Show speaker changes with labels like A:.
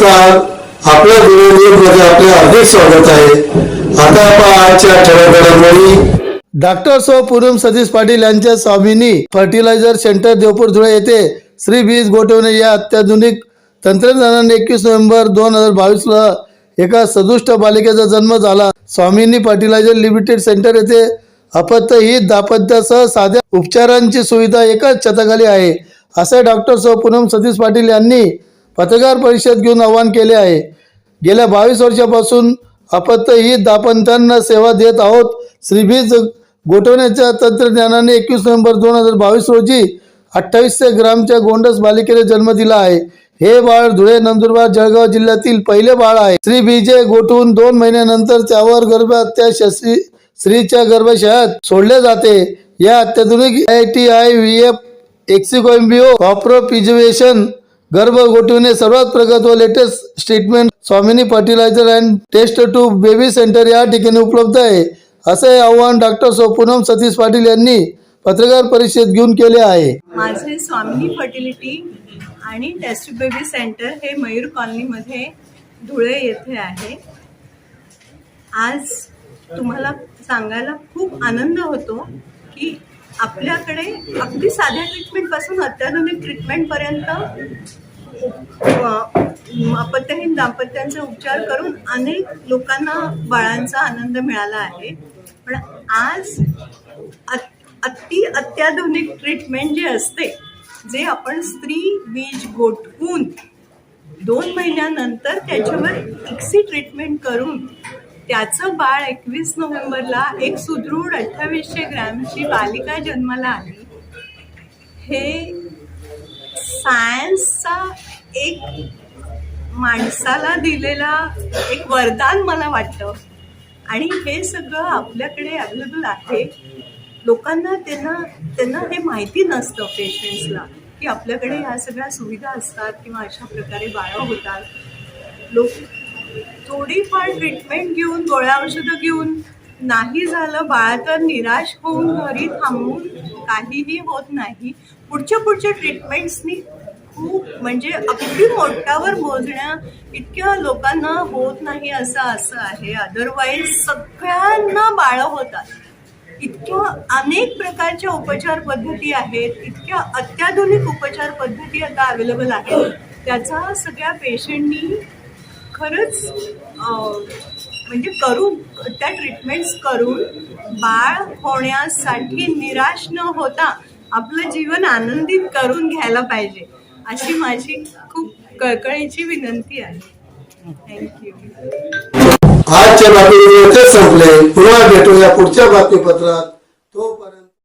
A: नमस्कार. आपल्या मध्ये आपले हार्दिक स्वागत आहे. आता आपण आजच्या ठळक डॉक्टर सो पूनम सतीश पाटील यांच्या स्वामिनी फर्टिलायझर सेंटर देवपूर धुळे येथे श्री बीज गोठवणे या अत्याधुनिक तंत्रज्ञानाने एकवीस नोव्हेंबर दोन हजार बावीसला एका सदुष्ट बालिकेचा जन्म झाला. स्वामिनी फर्टिलायझर लिमिटेड सेंटर येथे अपत्यहित दाम्पत्यासह साध्या उपचारांची सुविधा एकाच छताखाली आहे. असे डॉक्टर सो पूनम सतीश पाटील यांनी पत्रकार परिषद घेऊन आवाहन केले आहे. गेल्या बावीस वर्षापासून अपत्यही दाम्पत्यांना सेवा देत आहोत. श्रीबीज गोठवण्याच्या तंत्रज्ञानाने एकवीस नोव्हेंबर दोन हजार बावीस रोजी अठ्ठावीसशे ग्रामच्या गोंडस बालिकेने जन्म दिला आहे. हे बाळ धुळे नंदुरबार जळगाव जिल्ह्यातील पहिले बाळ आहे. श्री बीजे गोठवून दोन महिन्यानंतर त्यावर गर्भहत्या शस्त्री स्त्रीच्या गर्भाशयात सोडले जाते. या अत्याधुनिक I T I V F एक्सिकॉम्बिओ कॉप्रोपिज्युएशन गर्भ गर्भगोटीने सर्वात प्रगत व latest treatment Swamini fertiliser and test tube baby centre या ठिकाणी उपलब्ध आहे. असे आव्हान डॉक्टर सो पूनम सतीश पाटील यांनी पत्रकार परिषद घेऊन केले आहे.
B: माझे स्वामिनी फर्टिलिटी आणि टेस्ट बेबी सेंटर हे मयूर कॉलनीमध्ये धुळे येथे आहे. आज तुम्हाला सांगायला खूप आनंद होतो की आपल्याकडे अगदी साध्या ट्रीटमेंटपासून अत्याधुनिक ट्रीटमेंटपर्यंत अ, अपत्यहीन दाम्पत्यांचे उपचार करून अनेक लोकांना बाळांचा आनंद मिळाला आहे. पण आज अत- अति अत्याधुनिक ट्रीटमेंट जे असते जे आपण स्त्री बीज गोठवून दोन महिन्यानंतर त्याच्यावर इक्सी ट्रीटमेंट करून त्याचं बाळ एकवीस नोव्हेंबरला एक सुदृढ अठ्ठावीसशे ग्रॅमची बालिका जन्माला आली. हे सायन्सचा एक माणसाला दिलेला एक वरदान मला वाटतं आणि हे सगळं आपल्याकडे अवेलेबल आहे. लोकांना त्यांना त्यांना हे माहिती नसतं पेशंट्सला की आपल्याकडे ह्या सगळ्या सुविधा असतात किंवा अशा प्रकारे बाळं होतात. लोक थोडीफार ट्रीटमेंट घेऊन गोळ्या औषधं घेऊन नाही झालं बाळा तर निराश होऊन घरी थांबून काहीही होत नाही. पुढच्या पुढच्या ट्रीटमेंट्सनी खूप म्हणजे अगदी मोठ्यावर मोजण्या इतक्या लोकांना होत नाही असं असं आहे. अदरवाईज सगळ्यांना बाळं होतात. इतक्या अनेक प्रकारच्या उपचार पद्धती आहेत इतक्या अत्याधुनिक उपचार पद्धती आता अवेलेबल आहेत. त्याचा सगळ्या पेशंटनी खरंच म्हणजे करू त्या ट्रीटमेंट्स करून बाळ होण्यासाठी निराश न होता आपलं जीवन आनंदित करून घ्यायला पाहिजे अशी माझी खूप कळकळीची विनंती आहे. थँक्यू
A: आजच्या बातमीपत्र संपले. पुन्हा भेटूया पुढच्या बातमीपत्रात. तोपर्यंत